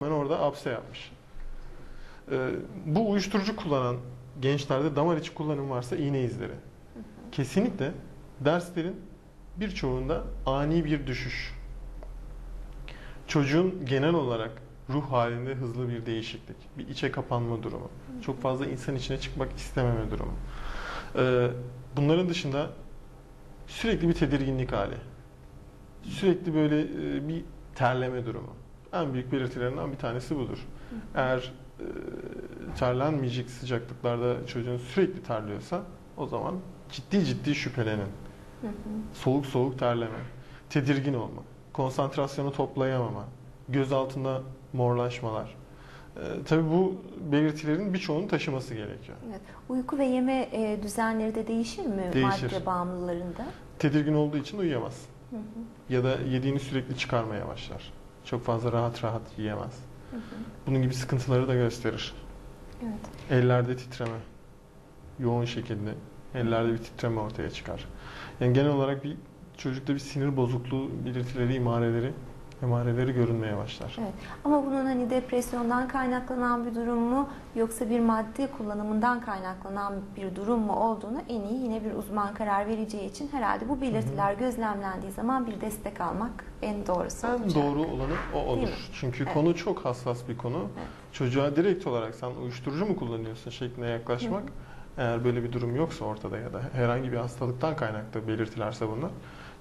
Ben orada apse yapmış. Ee, bu uyuşturucu kullanan gençlerde damar içi kullanım varsa iğne izleri. Kesinlikle derslerin birçoğunda ani bir düşüş. Çocuğun genel olarak ruh halinde hızlı bir değişiklik, bir içe kapanma durumu, çok fazla insan içine çıkmak istememe durumu. Ee, bunların dışında sürekli bir tedirginlik hali, sürekli böyle e, bir terleme durumu. En büyük belirtilerinden bir tanesi budur. Eğer e, terlenmeyecek sıcaklıklarda çocuğun sürekli terliyorsa o zaman ciddi ciddi şüphelenin. Soğuk soğuk terleme, tedirgin olma, konsantrasyonu toplayamama, göz altında morlaşmalar. E, tabii bu belirtilerin birçoğunu taşıması gerekiyor. Evet. Uyku ve yeme e, düzenleri de değişir mi Değişir. madde bağımlılarında? Tedirgin olduğu için uyuyamaz. Hı hı. Ya da yediğini sürekli çıkarmaya başlar. Çok fazla rahat rahat yiyemez. Hı hı. Bunun gibi sıkıntıları da gösterir. Evet. Ellerde titreme. Yoğun şekilde ellerde bir titreme ortaya çıkar. Yani genel olarak bir çocukta bir sinir bozukluğu belirtileri, imareleri, emareleri görünmeye başlar. Evet. Ama bunun hani depresyondan kaynaklanan bir durum mu yoksa bir madde kullanımından kaynaklanan bir durum mu olduğunu en iyi yine bir uzman karar vereceği için herhalde bu belirtiler gözlemlendiği zaman bir destek almak en doğrusu En olacak. doğru olanı o olur. Çünkü Evet. konu çok hassas bir konu. Evet. Çocuğa direkt olarak sen uyuşturucu mu kullanıyorsun şeklinde yaklaşmak Hı hı. eğer böyle bir durum yoksa ortada ya da herhangi bir hastalıktan kaynaklı belirtilerse bunlar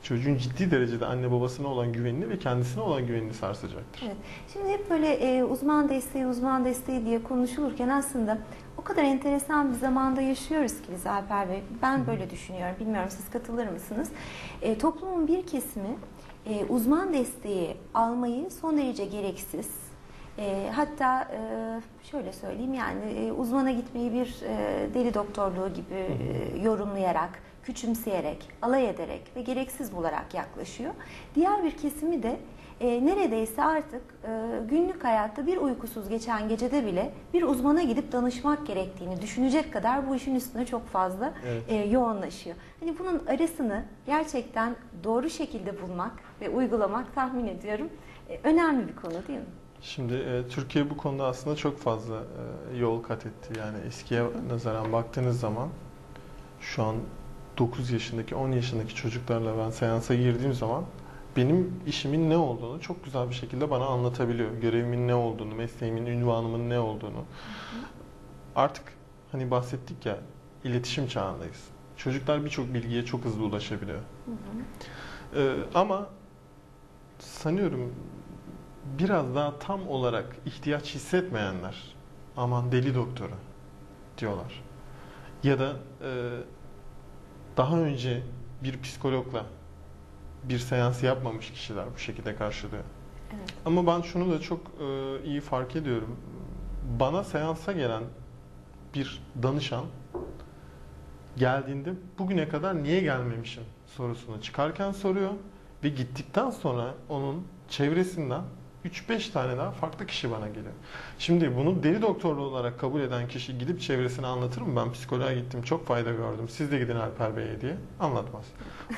çocuğun ciddi derecede anne babasına olan güvenini ve kendisine olan güvenini sarsacaktır. Evet. Şimdi hep böyle e, uzman desteği, uzman desteği diye konuşulurken aslında o kadar enteresan bir zamanda yaşıyoruz ki biz Alper Bey. Ben böyle düşünüyorum. Bilmiyorum siz katılır mısınız? E, toplumun bir kesimi e, uzman desteği almayı son derece gereksiz. E, hatta e, şöyle söyleyeyim yani e, uzmana gitmeyi bir e, deli doktorluğu gibi e, yorumlayarak, küçümseyerek, alay ederek ve gereksiz bularak yaklaşıyor. Diğer bir kesimi de e, neredeyse artık e, günlük hayatta bir uykusuz geçen gecede bile bir uzmana gidip danışmak gerektiğini düşünecek kadar bu işin üstüne çok fazla Evet. e, yoğunlaşıyor. Hani bunun arasını gerçekten doğru şekilde bulmak ve uygulamak tahmin ediyorum e, önemli bir konu değil mi? Şimdi e, Türkiye bu konuda aslında çok fazla e, yol kat etti. Yani eskiye nazaran baktığınız zaman şu an 9 yaşındaki 10 yaşındaki çocuklarla ben seansa girdiğim zaman benim işimin ne olduğunu çok güzel bir şekilde bana anlatabiliyor. Görevimin ne olduğunu, mesleğimin, ünvanımın ne olduğunu. Artık hani bahsettik ya iletişim çağındayız. Çocuklar birçok bilgiye çok hızlı ulaşabiliyor. Ee, ama sanıyorum biraz daha tam olarak ihtiyaç hissetmeyenler aman deli doktoru diyorlar. Ya da e, daha önce bir psikologla bir seans yapmamış kişiler bu şekilde karşılıyor. Evet. Ama ben şunu da çok e, iyi fark ediyorum. Bana seansa gelen bir danışan geldiğinde bugüne kadar niye gelmemişim sorusunu çıkarken soruyor ve gittikten sonra onun çevresinden 3-5 tane daha farklı kişi bana geliyor. Şimdi bunu deli doktorlu olarak kabul eden kişi gidip çevresine anlatır mı? Ben psikoloğa gittim, çok fayda gördüm. Siz de gidin Alper Bey'e diye. Anlatmaz.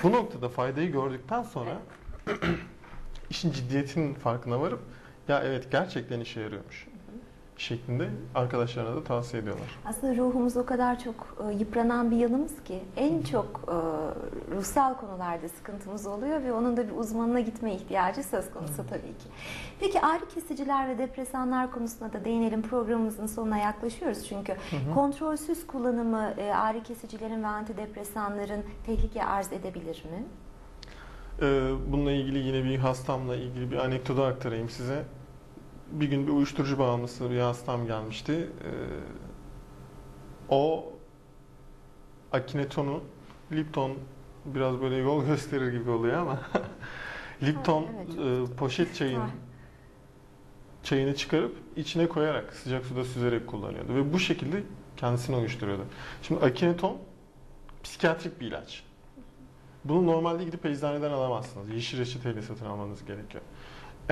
Bu noktada faydayı gördükten sonra işin ciddiyetinin farkına varıp ya evet gerçekten işe yarıyormuş şeklinde arkadaşlarına da tavsiye ediyorlar. Aslında ruhumuz o kadar çok e, yıpranan bir yanımız ki en çok e, ruhsal konularda sıkıntımız oluyor ve onun da bir uzmanına gitme ihtiyacı söz konusu tabii ki. Peki ağrı kesiciler ve depresanlar konusunda da değinelim programımızın sonuna yaklaşıyoruz çünkü kontrolsüz kullanımı e, ağrı kesicilerin ve antidepresanların tehlike arz edebilir mi? Bununla ilgili yine bir hastamla ilgili bir anekdotu aktarayım size. Bir gün bir uyuşturucu bağımlısı bir hastam gelmişti. Ee, o Akinetonu, Lipton biraz böyle yol gösterir gibi oluyor ama Lipton Ha, evet, e, poşet çayın çayını çıkarıp içine koyarak sıcak suda süzerek kullanıyordu ve bu şekilde kendisini uyuşturuyordu. Şimdi Akineton psikiyatrik bir ilaç. Bunu normalde gidip eczaneden alamazsınız. Yeşil reçeteyle satın almanız gerekiyor.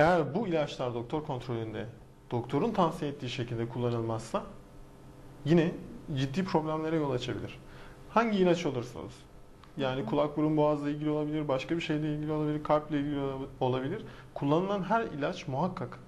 Eğer bu ilaçlar doktor kontrolünde, doktorun tavsiye ettiği şekilde kullanılmazsa yine ciddi problemlere yol açabilir. Hangi ilaç olursa olsun. Yani kulak burun boğazla ilgili olabilir, başka bir şeyle ilgili olabilir, kalple ilgili olabilir. Kullanılan her ilaç muhakkak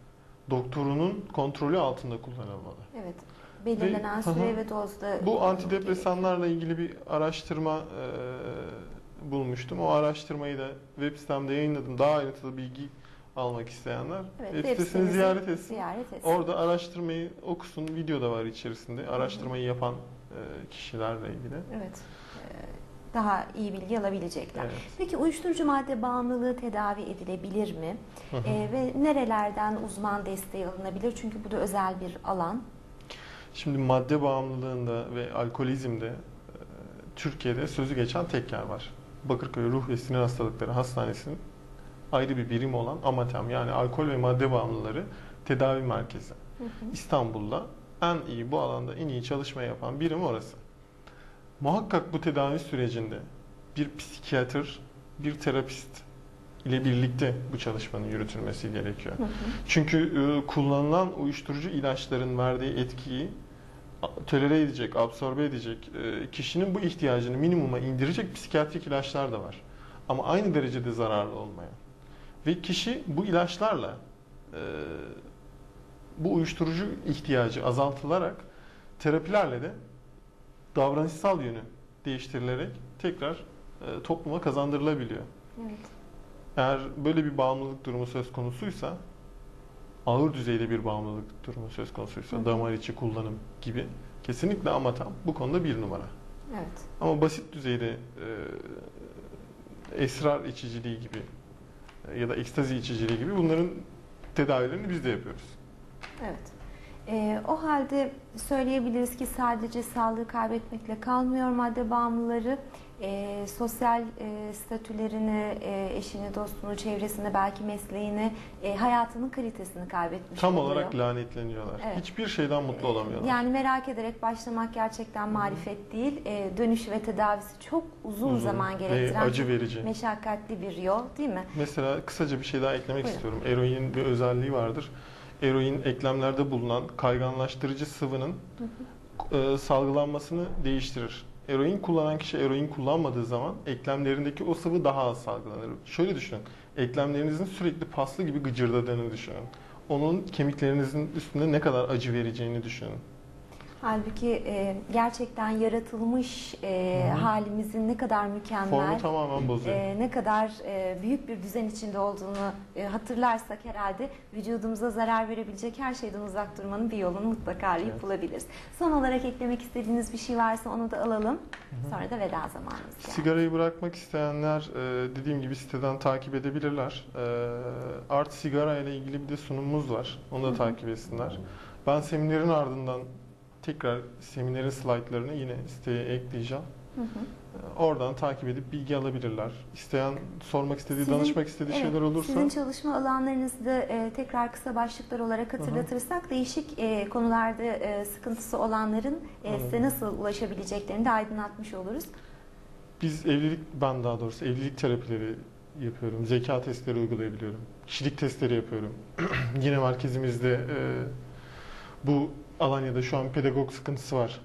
doktorunun kontrolü altında kullanılmalı. Evet. Belirlenen Ve- süre ve dozda Bu antidepresanlarla ilgili bir araştırma e, bulmuştum. O araştırmayı da web sitemde yayınladım. Daha ayrıntılı bilgi almak isteyenler Evet, sitesini sitemizi ziyaret etsin. ziyaret etsin. Orada araştırmayı okusun. Video da var içerisinde. Araştırmayı yapan e, kişilerle ilgili. Evet. Ee, Daha iyi bilgi alabilecekler. Evet. Peki uyuşturucu madde bağımlılığı tedavi edilebilir mi? Hı hı. Ee, ve nerelerden uzman desteği alınabilir? Çünkü bu da özel bir alan. Şimdi madde bağımlılığında ve alkolizmde e, Türkiye'de sözü geçen tek yer var. Bakırköy Ruh ve Sinir Hastalıkları Hastanesi'nin ayrı bir birim olan AMATEM yani alkol ve madde bağımlıları tedavi merkezi. Hı hı. İstanbul'da en iyi bu alanda en iyi çalışma yapan birim orası. Muhakkak bu tedavi sürecinde bir psikiyatr, bir terapist ile birlikte bu çalışmanın yürütülmesi gerekiyor. Hı hı. Çünkü e, kullanılan uyuşturucu ilaçların verdiği etkiyi tolere edecek, absorbe edecek, e, kişinin bu ihtiyacını minimuma indirecek psikiyatrik ilaçlar da var. Ama aynı derecede zararlı olmayan. Ve kişi bu ilaçlarla e, bu uyuşturucu ihtiyacı azaltılarak terapilerle de davranışsal yönü değiştirilerek tekrar e, topluma kazandırılabiliyor. Evet. Eğer böyle bir bağımlılık durumu söz konusuysa, ağır düzeyde bir bağımlılık durumu söz konusuysa, Hı damar içi kullanım gibi kesinlikle amatam bu konuda bir numara. Evet. Ama basit düzeyde e, esrar içiciliği gibi ya da ekstazi içiciliği gibi bunların tedavilerini biz de yapıyoruz. Evet. Ee, o halde söyleyebiliriz ki sadece sağlığı kaybetmekle kalmıyor madde bağımlıları. Ee, sosyal e, statülerini, e, eşini, dostunu, çevresini, belki mesleğini, e, hayatının kalitesini kaybetmiş Tam oluyor. olarak lanetleniyorlar. Evet. Hiçbir şeyden mutlu olamıyorlar. Yani merak ederek başlamak gerçekten marifet değil. Ee, dönüş ve tedavisi çok uzun, Uzun zaman gerektiren acı verici. meşakkatli bir yol değil mi? Mesela kısaca bir şey daha eklemek Buyurun. istiyorum. Eroinin bir özelliği vardır. Eroin eklemlerde bulunan kayganlaştırıcı sıvının e, salgılanmasını değiştirir. Eroin kullanan kişi eroin kullanmadığı zaman eklemlerindeki o sıvı daha az salgılanır. Şöyle düşünün. Eklemlerinizin sürekli paslı gibi gıcırdadığını düşünün. Onun kemiklerinizin üstünde ne kadar acı vereceğini düşünün. Halbuki e, gerçekten yaratılmış e, hı. halimizin ne kadar mükemmel, Formu tamamen bozuyor. e, ne kadar e, büyük bir düzen içinde olduğunu e, hatırlarsak herhalde vücudumuza zarar verebilecek her şeyden uzak durmanın bir yolunu mutlaka arayıp Evet. bulabiliriz. Son olarak eklemek istediğiniz bir şey varsa onu da alalım. Sonra da veda zamanımız geldi. Sigarayı bırakmak isteyenler e, dediğim gibi siteden takip edebilirler. E, Art Sigara ile ilgili bir de sunumumuz var. Onu da takip etsinler. Ben seminerin ardından tekrar seminerin slaytlarını yine siteye ekleyeceğim. Hı hı. E, Oradan takip edip bilgi alabilirler. İsteyen sormak istediği, Sizin- danışmak istediği Evet, şeyler olursa Sizin çalışma alanlarınızı da e, tekrar kısa başlıklar olarak hatırlatırsak değişik e, konularda e, sıkıntısı olanların e, size nasıl ulaşabileceklerini de aydınlatmış oluruz. biz evlilik, ben daha doğrusu evlilik terapileri yapıyorum. Zeka testleri uygulayabiliyorum. Kişilik testleri yapıyorum. Yine merkezimizde e, bu Alanya'da şu an pedagog sıkıntısı var.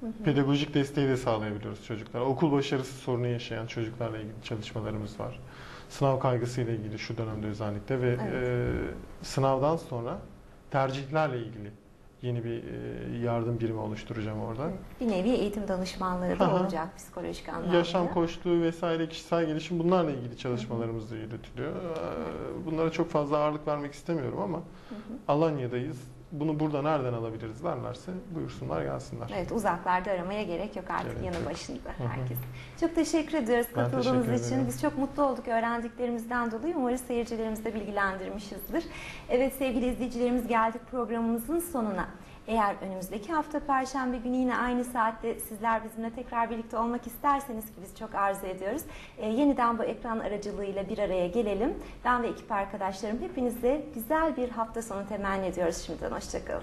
Hı hı. Pedagojik desteği de sağlayabiliyoruz çocuklara. Okul başarısı sorunu yaşayan çocuklarla ilgili çalışmalarımız var. Sınav kaygısıyla ilgili şu dönemde özellikle ve Evet. e, sınavdan sonra tercihlerle ilgili yeni bir e, yardım birimi oluşturacağım orada. Bir nevi eğitim danışmanları da olacak psikolojik anlamda. Yaşam koçluğu vesaire kişisel gelişim bunlarla ilgili çalışmalarımız da yürütülüyor. Bunlara çok fazla ağırlık vermek istemiyorum ama. Alanya'dayız. Bunu burada nereden alabiliriz derlerse buyursunlar gelsinler. Evet uzaklarda aramaya gerek yok artık Gerek yanı yok. başında hı. herkes. Çok teşekkür ediyoruz Ben katıldığınız teşekkür için. Biz çok mutlu olduk öğrendiklerimizden dolayı. Umarız seyircilerimizi de bilgilendirmişizdir. Evet sevgili izleyicilerimiz geldik programımızın sonuna. Eğer önümüzdeki hafta Perşembe günü yine aynı saatte sizler bizimle tekrar birlikte olmak isterseniz ki biz çok arzu ediyoruz. e, yeniden bu ekran aracılığıyla bir araya gelelim. Ben ve ekip arkadaşlarım hepinize güzel bir hafta sonu temenni ediyoruz şimdiden. Hoşçakalın. to go.